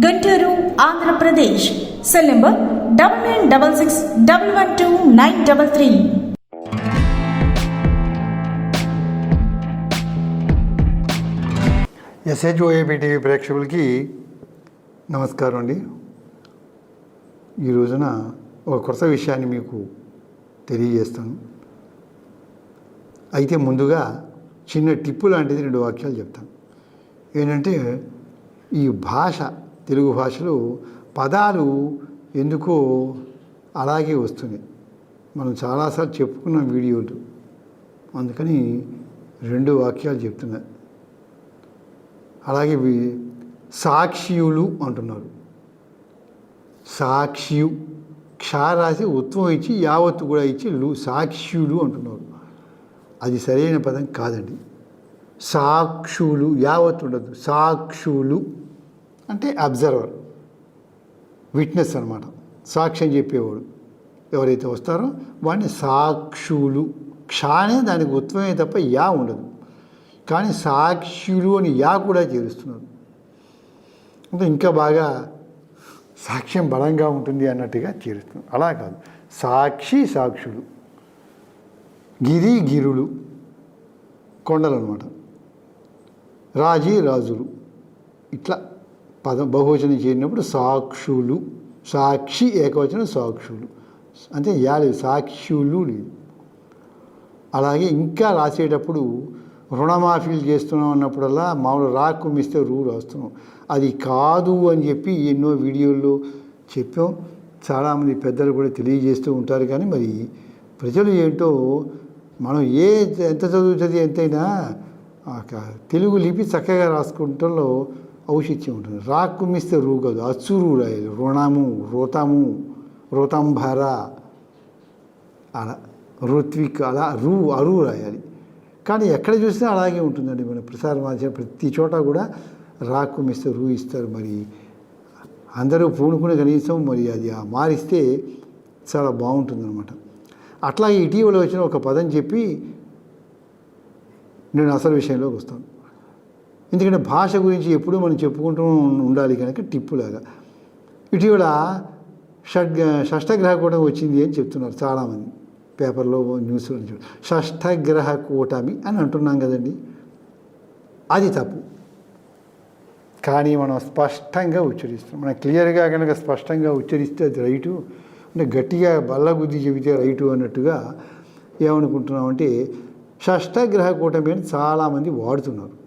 Guntur Andhra Pradesh. Cell number double nine double six double one two nine double three. SHOAP TV ప్రేక్షకులకి నమస్కారం అండి. ఈ రోజున ఒక కొత్త విషయాన్ని మీకు తెలియజేస్తాను. అయితే ముందుగా చిన్న టిప్పు లాంటిది రెండు వాక్యాలు చెప్తాను. ఏంటంటే ఈ భాష తెలుగు భాషలో పదాలు ఎందుకో అలాగే వస్తున్నాయి. మనం చాలాసార్లు చెప్పుకున్నాం వీడియోలు. అందుకని రెండు వాక్యాలు చెప్తున్నా. అలాగే సాక్షియులు అంటున్నారు. సాక్షియు క్షా రాసి ఉత్వం ఇచ్చి యావత్తు కూడా ఇచ్చి లు సాక్షియులు అంటున్నారు. అది సరైన పదం కాదండి. సాక్షులు యావత్తు ఉండదు. సాక్షులు. అంటే అబ్జర్వర్ విట్నెస్ అనమాట సాక్ష్యం చెప్పేవాడు ఎవరైతే వస్తారో వాడిని సాక్షులు క్షానే దానికి ఉత్వమే తప్ప యా ఉండదు. కానీ సాక్షులు అని యా కూడా చేరుస్తున్నారు. అంటే ఇంకా బాగా సాక్ష్యం బలంగా ఉంటుంది అన్నట్టుగా చేరుస్తున్నారు. అలా కాదు. సాక్షి సాక్షులు గిరి గిరులు కొండలు అనమాట రాజీ రాజులు ఇట్లా పదం బహువచనం చేరినప్పుడు సాక్షులు సాక్షి ఏకవచనం సాక్షులు. అంటే యా లేదు సాక్షులు లేదు. అలాగే ఇంకా రాసేటప్పుడు రుణమాఫీలు చేస్తున్నాం అన్నప్పుడల్లా మామూలు రాకు మిస్తే రూ రాస్తున్నాం. అది కాదు అని చెప్పి ఎన్నో వీడియోల్లో చెప్పాం. చాలామంది పెద్దలు కూడా తెలియజేస్తూ ఉంటారు కానీ మరి ప్రజలు ఏంటో మనం ఏ ఎంత చదువుతుంది ఎంతైనా తెలుగు లిపి చక్కగా రాసుకుంటంలో ఔషిత్యం ఉంటుంది. రా కుమ్మిస్తే రూ కాదు అచ్చు రూ రుణము రోతము రోతంభర అలా ఋత్విక్ అలా రూ అరు రాయాలి. కానీ ఎక్కడ చూసినా అలాగే ఉంటుందండి మన ప్రసార మాధ్యమం. ప్రతి చోట కూడా రాకు మిస్తే రూ ఇస్తారు మరి. అందరూ పూనుకునే కనీసం మరి అది ఆ మారిస్తే చాలా బాగుంటుందన్నమాట. అట్లాగే ఇటీవల వచ్చిన ఒక పదం చెప్పి నేను అసలు విషయంలోకి వస్తాను. ఎందుకంటే భాష గురించి ఎప్పుడూ మనం చెప్పుకుంటూ ఉండాలి కనుక టిప్పులాగా. ఇటీవల షడ్ షష్టగ్రహ కూటమి వచ్చింది అని చెప్తున్నారు చాలామంది. పేపర్లో న్యూస్లో చూ షష్టగ్రహ కూటమి అని అంటున్నాం కదండి. అది తప్పు. కానీ మనం స్పష్టంగా ఉచ్చరిస్తాం మనం క్లియర్గా కనుక స్పష్టంగా ఉచ్చరిస్తే అది రైటు. అంటే గట్టిగా బల్లగుద్ది చెబితే రైటు అన్నట్టుగా ఏమనుకుంటున్నామంటే షష్టగ్రహ కూటమి అని చాలామంది వాడుతున్నారు.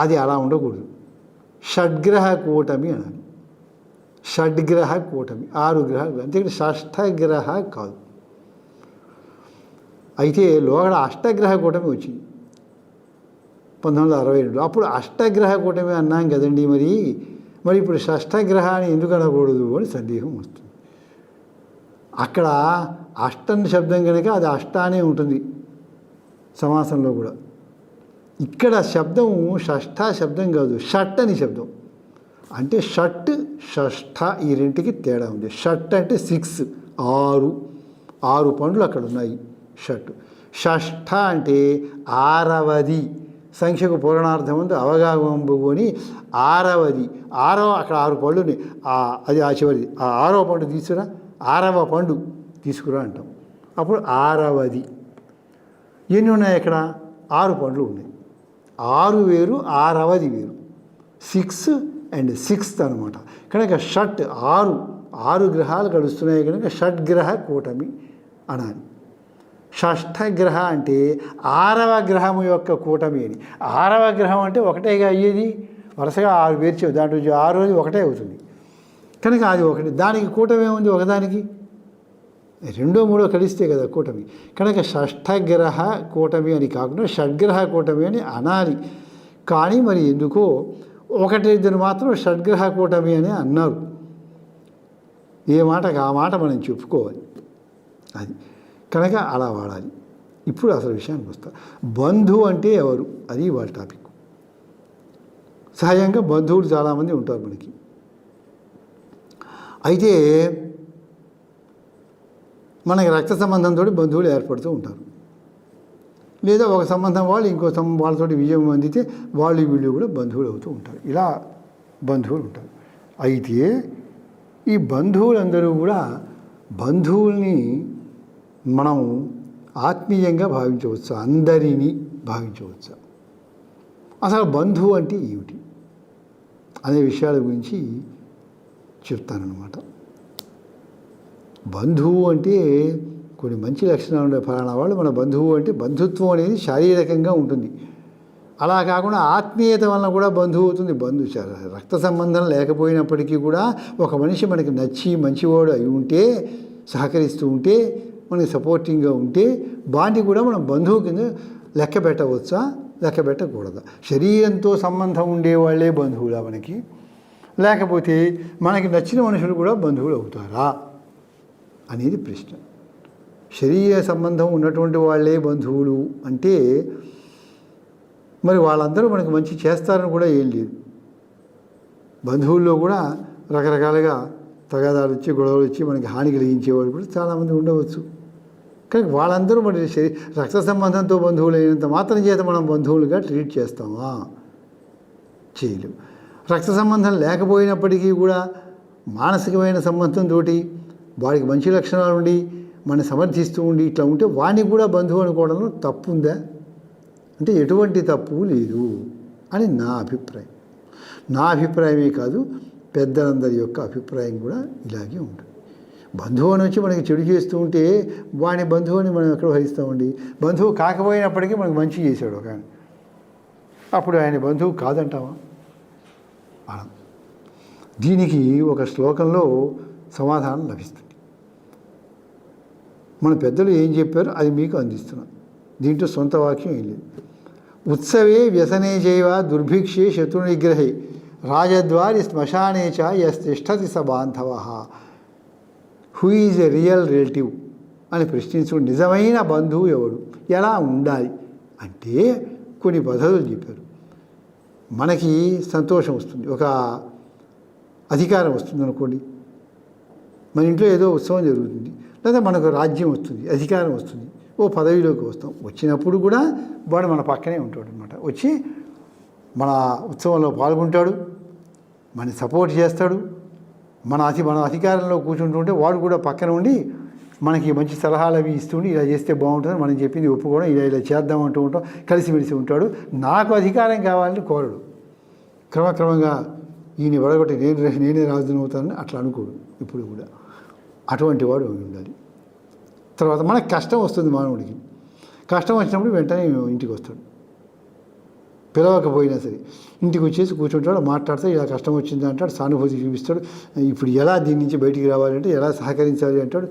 అది అలా ఉండకూడదు. షడ్గ్రహ కూటమి అనాలి. షడ్గ్రహ కూటమి ఆరు గ్రహాలు అంతేకాదు షష్ఠగ్రహ కాదు. అయితే లోగడ అష్టగ్రహ కూటమి వచ్చింది. పంతొమ్మిది వందల అరవై రెండు అప్పుడు అష్టగ్రహ కూటమి అన్నాం కదండి మరి. మరి ఇప్పుడు షష్టగ్రహ ఎందుకు అనకూడదు అని సందేహం వస్తుంది. అక్కడ అష్టం శబ్దం కనుక అది అష్టానే ఉంటుంది. సమాసంలో కూడా. ఇక్కడ శబ్దం షష్ఠ శబ్దం కాదు షట్ అని శబ్దం. అంటే షట్ షష్ఠ ఈ రెంటికి తేడా ఉంది. షట్ అంటే సిక్స్ ఆరు. ఆరు పండ్లు అక్కడ ఉన్నాయి షట్. షష్ఠ అంటే ఆరవది. సంఖ్యకు పూరణార్థం ఉంది అవగాహంబు అని ఆరవది. ఆరవ అక్కడ ఆరు పళ్ళు ఉన్నాయి. ఆ అది ఆ చివరిది ఆ ఆరవ పండు తీసుకురా ఆరవ పండు తీసుకురా అంటాం. అప్పుడు ఆరవది. ఎన్ని ఉన్నాయి అక్కడ? ఆరు పండ్లు ఉన్నాయి. ఆరు వేరు ఆరవది వేరు. సిక్స్ అండ్ సిక్స్త్ అనమాట. కనుక షట్ ఆరు ఆరు గ్రహాలు గడుస్తున్నాయి కనుక షడ్గ్రహ కూటమి అనాలి. షష్ఠ గ్రహ అంటే ఆరవ గ్రహము యొక్క కూటమి అని. ఆరవ గ్రహం అంటే ఒకటేగా అయ్యేది? వరుసగా ఆరు పేర్చి దాంట్లో ఆరు రోజు ఒకటే అవుతుంది. కనుక అది ఒకటి. దానికి కూటమి ఏముంది? ఒకదానికి. రెండో మూడో కలిస్తే కదా కూటమి. కనుక షష్ఠగ్రహ కూటమి అని కాకుండా షడ్గ్రహ కూటమి అని అనాలి. కానీ మరి ఎందుకో ఒకటి ఇద్దరు మాత్రం షడ్గ్రహ కూటమి అని అన్నారు. ఏ మాటకు ఆ మాట మనం చెప్పుకోవాలి. అది కనుక అలా వాడాలి. ఇప్పుడు అసలు విషయానికి వస్తా. బంధు అంటే ఎవరు? అది వాళ్ళ టాపిక్. సహజంగా బంధువులు చాలామంది ఉంటారు మనకి. అయితే మనకి రక్త సంబంధంతో బంధువులు ఏర్పడుతూ ఉంటారు. లేదా ఒక సంబంధం వాళ్ళు ఇంకో సం వాళ్ళతో విజయం అందితే వాళ్ళు వీళ్ళు కూడా బంధువులు అవుతూ ఉంటారు. ఇలా బంధువులు ఉంటారు. అయితే ఈ బంధువులందరూ కూడా బంధువుల్ని మనం ఆత్మీయంగా భావించవచ్చు అందరినీ భావించవచ్చు. అసలు బంధువు అంటే ఏమిటి? అనే విషయాల గురించి చెప్తానన్నమాట. బంధువు అంటే కొన్ని మంచి లక్షణాలు ఉండే ఫలానా వాళ్ళు మన బంధువు అంటే బంధుత్వం అనేది శారీరకంగా ఉంటుంది. అలా కాకుండా ఆత్మీయత వలన కూడా బంధువు అవుతుంది. బంధు చ- రక్త సంబంధం లేకపోయినప్పటికీ కూడా ఒక మనిషి మనకి నచ్చి మంచివాడు అయి ఉంటే సహకరిస్తూ ఉంటే మనకి సపోర్టింగ్గా ఉంటే బాండి కూడా మనం బంధువు కింద లెక్క పెట్టవచ్చా? లెక్క పెట్టకూడదా? శరీరంతో సంబంధం ఉండేవాళ్ళే బంధువులా మనకి? లేకపోతే మనకి నచ్చిన మనుషులు కూడా బంధువులు అవుతారా? అనేది ప్రశ్న. శరీర సంబంధం ఉన్నటువంటి వాళ్ళే బంధువులు అంటే మరి వాళ్ళందరూ మనకు మంచి చేస్తారని కూడా ఏం లేదు. బంధువుల్లో కూడా రకరకాలుగా తగాదాలు వచ్చి గొడవలు వచ్చి మనకి హాని కలిగించేవాళ్ళు కూడా చాలామంది ఉండవచ్చు. కానీ వాళ్ళందరూ మరి శరీ రక్త సంబంధంతో బంధువులు అయినంత మాత్రం చేత మనం బంధువులుగా ట్రీట్ చేస్తామా? చేయలేం. రక్త సంబంధం లేకపోయినప్పటికీ కూడా మానసికమైన సంబంధంతో వాడికి మంచి లక్షణాలు ఉండి మన సమర్థిస్తూ ఉండి ఇట్లా ఉంటే వాడిని కూడా బంధువు అనుకోవడంలో తప్పు ఉందా అంటే ఎటువంటి తప్పు లేదు అని నా అభిప్రాయం. నా అభిప్రాయమే కాదు పెద్దలందరి యొక్క అభిప్రాయం కూడా ఇలాగే ఉంటుంది. బంధువు అని వచ్చి మనకి చెడు చేస్తూ ఉంటే వాని బంధువుని మనం ఎక్కడ భరిస్తామండి బంధువు కాకపోయినప్పటికీ మనకు మంచి చేశాడు ఒక ఆయన. అప్పుడు ఆయన బంధువు కాదంటావా? మనం దీనికి ఒక శ్లోకంలో సమాధానం లభిస్తుంది. మన పెద్దలు ఏం చెప్పారో అది మీకు అందిస్తున్నాం. దీంట్లో సొంత వాక్యం ఏం లేదు. ఉత్సవే వ్యసనే చైవ దుర్భిక్షే శత్రునిగ్రహే. రాజద్వారి శ్మశానే చ యస్తిష్టతి స బాంధవ. Who is a real relative అని ప్రశ్నించు నిజమైన బంధువు ఎవడు? ఎలా ఉండాలి? అంటే కొన్ని పద్ధతులు చెప్పారు. మనకి సంతోషం వస్తుంది. ఒక అధికారం వస్తుంది అనుకోండి మన ఇంట్లో ఏదో ఉత్సవం జరుగుతుంది. లేదా మనకు రాజ్యం వస్తుంది అధికారం వస్తుంది. ఓ పదవిలోకి వస్తాం. వచ్చినప్పుడు కూడా వాడు మన పక్కనే ఉంటాడు అనమాట వచ్చి మన ఉత్సవంలో పాల్గొంటాడు మన సపోర్ట్ చేస్తాడు. మన అతి మన అధికారంలో కూర్చుంటుంటే వాడు కూడా పక్కన ఉండి మనకి మంచి సలహాలు అవి ఇస్తుండి ఇలా చేస్తే బాగుంటుంది మనం చెప్పింది ఒప్పుకోవడం ఇలా ఇలా చేద్దాం అంటూ ఉంటాం కలిసిమెలిసి ఉంటాడు. నాకు అధికారం కావాలని కోరడు. క్రమక్రమంగా ఈయన వడగొట్టి నేను నేనే రాజుని అవుతానని అట్లా అనుకోడు ఇప్పుడు కూడా. అటువంటి వాడు ఉండాలి. తర్వాత మనకు కష్టం వస్తుంది మానవుడికి. కష్టం వచ్చినప్పుడు వెంటనే ఇంటికి వస్తాడు. పిలవకపోయినా సరే. ఇంటికి వచ్చేసి కూర్చుంటాడు మాట్లాడతాడు ఇలా కష్టం వచ్చింది అంటాడు సానుభూతి చూపిస్తాడు ఇప్పుడు ఎలా దీని నుంచి బయటికి రావాలంటే ఎలా సహకరించాలి అంటాడు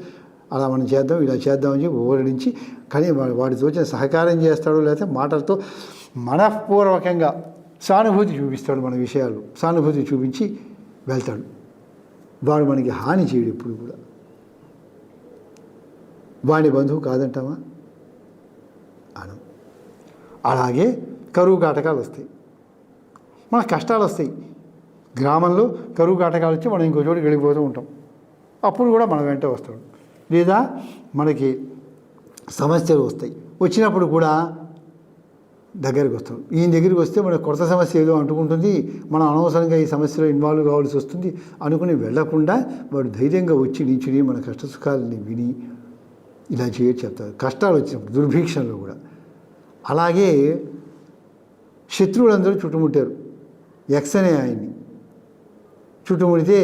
అలా మనం చేద్దాం ఇలా చేద్దామని చెప్పి ఓరడించి కానీ వాడితో వచ్చిన సహకారం చేస్తాడు లేకపోతే మాటలతో మనఃపూర్వకంగా సానుభూతి చూపిస్తాడు మన విషయాలు. సానుభూతి చూపించి వెళ్తాడు. వాడు మనకి హాని చేయడు ఇప్పుడు కూడా. వాడి బంధువు కాదంటావా? అను. అలాగే కరువు కాటకాలు వస్తాయి. మన కష్టాలు వస్తాయి. గ్రామంలో కరువు కాటకాలు వచ్చి మనం ఇంకో చోటు వెళ్ళిపోతూ ఉంటాం. అప్పుడు కూడా మన వెంట వస్తాడు. లేదా మనకి సమస్యలు వస్తాయి. వచ్చినప్పుడు కూడా దగ్గరికి వస్తాం ఈయన దగ్గరికి వస్తే మనకు కొత్త సమస్య ఏదో అంటుకుంటుంది. మనం అనవసరంగా ఈ సమస్యలో ఇన్వాల్వ్ కావాల్సి వస్తుంది అనుకుని వెళ్ళకుండా వాడు ధైర్యంగా వచ్చి నించుని మన కష్ట సుఖాలని విని ఇలా చేయొచ్చు చెప్తారు కష్టాలు వచ్చినప్పుడు దుర్భిక్షంలో కూడా. అలాగే శత్రువులందరూ చుట్టుముట్టారు. ఎక్స్ అనే ఆయన్ని. చుట్టుముడితే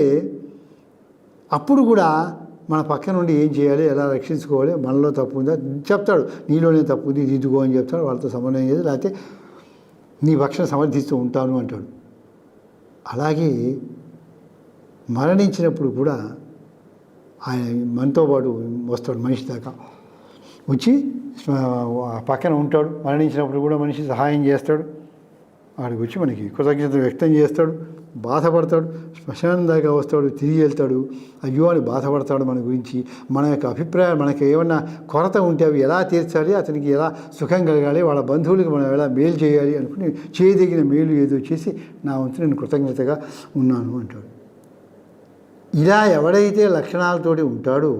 అప్పుడు కూడా మన పక్క నుండి ఏం చేయాలి ఎలా రక్షించుకోవాలి మనలో తప్పు ఉందా చెప్తాడు. నీలోనే తప్పు ఉంది దిద్దుకో అని చెప్తాడు వాళ్ళతో సమన్వయం చేసి లేకపోతే నీ పక్షం సమర్థిస్తూ ఉంటాను అంటాడు. అలాగే మరణించినప్పుడు కూడా ఆయన మనతో పాటు వస్తాడు మనిషి దాకా. వచ్చి పక్కన ఉంటాడు మరణించినప్పుడు కూడా మనిషి సహాయం చేస్తాడు. ఆడికి వచ్చి మనకి కృతజ్ఞత వ్యక్తం చేస్తాడు బాధపడతాడు శ్మశానం దాకా వస్తాడు తిరిగి వెళ్తాడు. అయ్యో అని బాధపడతాడు మన గురించి. మన యొక్క అభిప్రాయం మనకి ఏమన్నా కొరత ఉంటే అవి ఎలా తీర్చాలి అతనికి ఎలా సుఖం కలగాలి వాళ్ళ బంధువులకు మనం ఎలా మేలు చేయాలి అనుకుని చేయదగిన మేలు ఏదో చేసి నా వంతు నేను కృతజ్ఞతగా ఉన్నాను అంటాడు. ఇలా ఎవడైతే లక్షణాలతోటి ఉంటాడో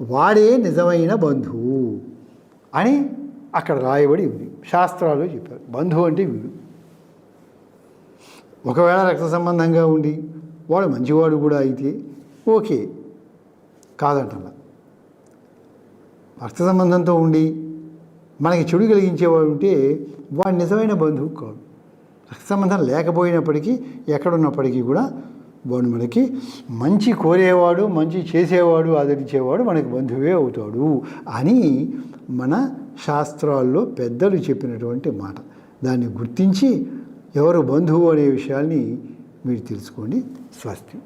వాడే నిజమైన బంధువు అని అక్కడ రాయబడి ఉంది. శాస్త్రాలు చెప్పారు. బంధువు అంటే వీడు. ఒకవేళ రక్త సంబంధంగా ఉండి వాడు మంచివాడు కూడా అయితే ఓకే కాదంటలా రక్త సంబంధంతో ఉండి మనకి చెడు కలిగించేవాడు ఉంటే వాడు నిజమైన బంధువు కాదు రక్త సంబంధం లేకపోయినప్పటికీ ఎక్కడున్నప్పటికీ కూడా వాడు మనకి మంచి కోరేవాడు మంచి చేసేవాడు ఆదరించేవాడు మనకి బంధువే అవుతాడు అని మన శాస్త్రాల్లో పెద్దలు చెప్పినటువంటి మాట. దాన్ని గుర్తించి ఎవరు బంధువు అనే విషయాన్ని మీరు తెలుసుకోండి. స్వస్తి.